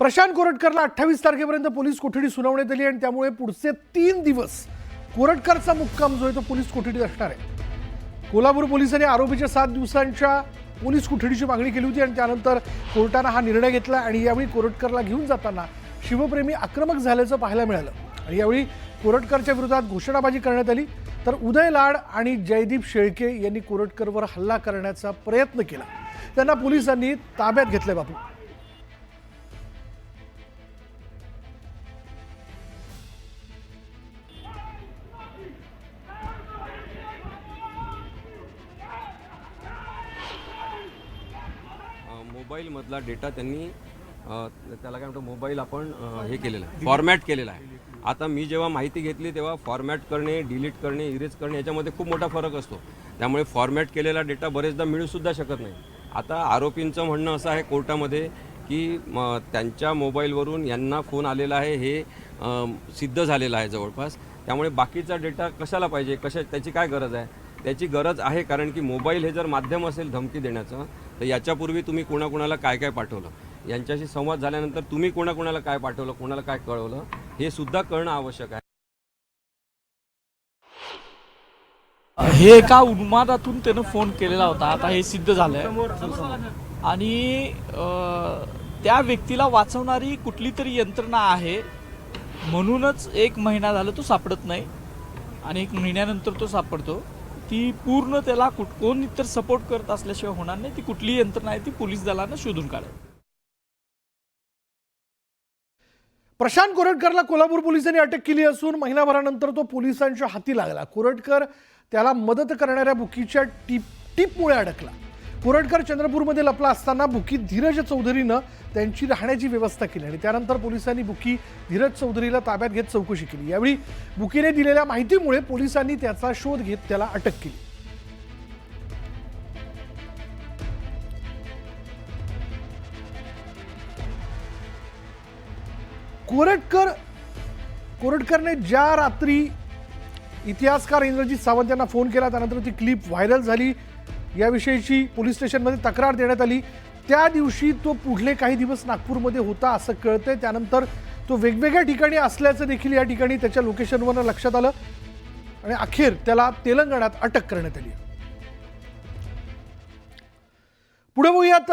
प्रशांत कोरटकरला अठ्ठावीस तारखेपर्यंत पोलीस कोठडी सुनावण्यात आली आणि त्यामुळे पुढचे तीन दिवस कोरटकरचा मुक्काम जो आहे तो पोलीस कोठडीत असणार आहे. कोल्हापूर पोलिसांनी आरोपीच्या सात दिवसांच्या पोलीस कोठडीची मागणी केली होती आणि त्यानंतर कोर्टानं हा निर्णय घेतला आणि यावेळी कोरटकरला घेऊन जाताना शिवप्रेमी आक्रमक झाल्याचं पाहायला मिळालं. आणि यावेळी कोरटकरच्या विरोधात घोषणाबाजी करण्यात आली. तर उदय लाड आणि जयदीप शेळके यांनी कोरटकरवर हल्ला करण्याचा प्रयत्न केला. त्यांना पोलिसांनी ताब्यात घेतलंय बापू. मोबाईलमधला डेटा त्यांनी त्याला काय म्हणतो मोबाईल आपण हे केलेलं आहे फॉर्मॅट केलेला आहे. आता मी जेव्हा माहिती घेतली तेव्हा फॉर्मॅट करणे डिलीट करणे इरेज करणे याच्यामध्ये खूप मोठा फरक असतो. त्यामुळे फॉर्मॅट केलेला डेटा बरेचदा मिळूसुद्धा शकत नाही. आता आरोपींचं म्हणणं असं आहे कोर्टामध्ये की त्यांच्या मोबाईलवरून यांना फोन आलेला आहे हे सिद्ध झालेलं आहे जवळपास. त्यामुळे बाकीचा डेटा कशाला पाहिजे कशा त्याची काय गरज आहे? त्याची गरज आहे कारण की मोबाईल हे जर माध्यम असेल धमकी देण्याचं तर याच्यापूर्वी तुम्ही कोणाकोणाला काय काय पाठवलं? यांच्याशी संवाद झाल्यानंतर तुम्ही कोणाकोणाला काय पाठवलं कोणाला काय कळवलं हे सुद्धा कळणं आवश्यक आहे. हे एका उन्मादातून त्यानं फोन केलेला होता. आता हे सिद्ध झालंय. आणि त्या व्यक्तीला वाचवणारी कुठली तरी यंत्रणा आहे. म्हणूनच एक महिना झाला तो सापडत नाही. आणि एक महिन्यानंतर तो सापडतो. ती पूर्ण त्याला कुठ कोण इतर सपोर्ट करत असल्याशिवाय होणार नाही. ती कुठली यंत्रणा आहे ती पोलीस दलानं शोधून काढेल प्रशांत कोरटकरला कोल्हापूर पोलिसांनी अटक केली असून महिनाभरानंतर तो पोलिसांच्या हाती लागला. कोरटकर त्याला मदत करणाऱ्या बुकीच्या टीप टीपमुळे अडकला. कोरटकर चंद्रपूरमध्ये लपला असताना बुकी धीरज चौधरीनं त्यांची राहण्याची व्यवस्था केली आणि त्यानंतर पोलिसांनी बुकी धीरज चौधरीला ताब्यात घेत चौकशी केली. यावेळी बुकीने दिलेल्या माहितीमुळे पोलिसांनी त्याचा शोध घेत त्याला अटक केली. कोरटकर कोरटकरने ज्या रात्री इतिहासकार इंद्रजित सावंत यांना फोन केला त्यानंतर ती क्लिप व्हायरल झाली. याविषयीची पोलीस स्टेशनमध्ये तक्रार देण्यात आली. त्या दिवशी तो पुढले काही दिवस नागपूरमध्ये होता असं कळतंय. त्यानंतर तो वेगवेगळ्या ठिकाणी असल्याचं देखील या ठिकाणी त्याच्या लोकेशनवरनं लक्षात आलं आणि अखेर त्याला तेलंगणात अटक करण्यात आली. पुढे बघूयात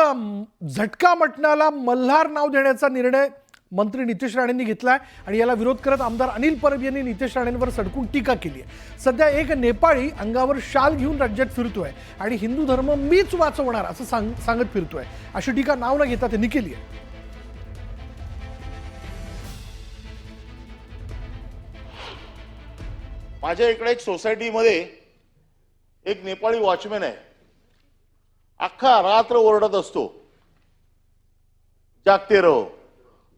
झटका मटणाला मल्हार नाव देण्याचा निर्णय मंत्री नितेश राणेंनी घेतलाय आणि याला विरोध करत आमदार अनिल परब यांनी नितेश राणेंवर सडकून टीका केली आहे. सध्या एक नेपाळी अंगावर शाल घेऊन राज्यात फिरतोय आणि हिंदू धर्म मीच वाचवणार असं सांग सांगत फिरतोय. अशी टीका नाव न घेता त्यांनी केली आहे. माझ्या इकडे एक सोसायटीमध्ये एक नेपाळी वॉचमॅन आहे. अख्खा रात्र ओरडत असतो. जागते रहो.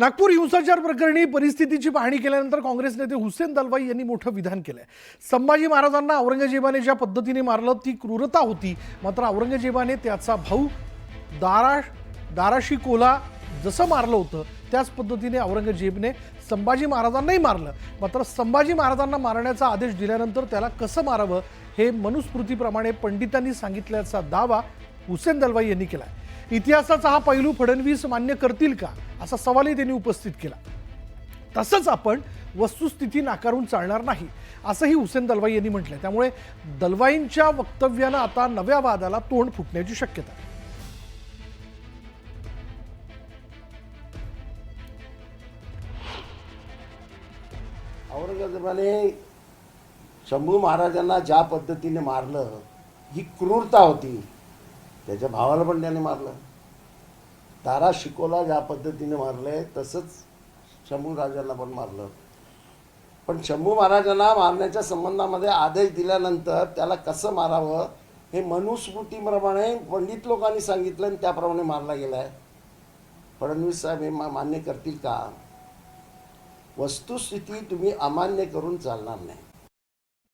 नागपूर हिंसाचार प्रकरणी परिस्थितीची पाहणी केल्यानंतर काँग्रेस नेते हुसेन दलवाई यांनी मोठं विधान केलंय. संभाजी महाराजांना औरंगजेबाने ज्या पद्धतीने मारलं ती क्रूरता होती. मात्र औरंगजेबाने त्याचा भाऊ दारा दाराशी कोला जसं मारलं होतं त्याच पद्धतीने औरंगजेबने संभाजी महाराजांनाही मारलं. मात्र संभाजी महाराजांना मारण्याचा आदेश दिल्यानंतर त्याला कसं मारावं हे मनुस्मृतीप्रमाणे पंडितांनी सांगितल्याचा दावा हुसेन दलवाई यांनी केलाय. इतिहासाचा हा पैलू फडणवीस मान्य करतील का? असा सवालही त्यांनी उपस्थित केला. तसंच आपण वस्तुस्थिती नाकारून चालणार नाही असंही हुसेन दलवाई यांनी म्हटलंय. त्यामुळे दलवाईंच्या वक्तव्यानं आता नव्या वादाला तोंड फुटण्याची शक्यता आहे. औरंगजेबाने शंभू महाराजांना ज्या पद्धतीने मारलं ही क्रूरता होती. त्याच्या भावाला पण त्याने मारलं. तारा शिकोला ज्या पद्धतीने मारले तसंच शंभू राजांना पण मारलं. पण शंभू महाराजांना मारण्याच्या संबंधामध्ये आदेश दिल्यानंतर त्याला कसं मारावं हे मनुस्मृतीप्रमाणे पंडित लोकांनी सांगितलं आणि त्याप्रमाणे मारला गेला आहे फडणवीस साहेब हे मा- मान्य करतील का? वस्तुस्थिती तुम्ही अमान्य करून चालणार नाही.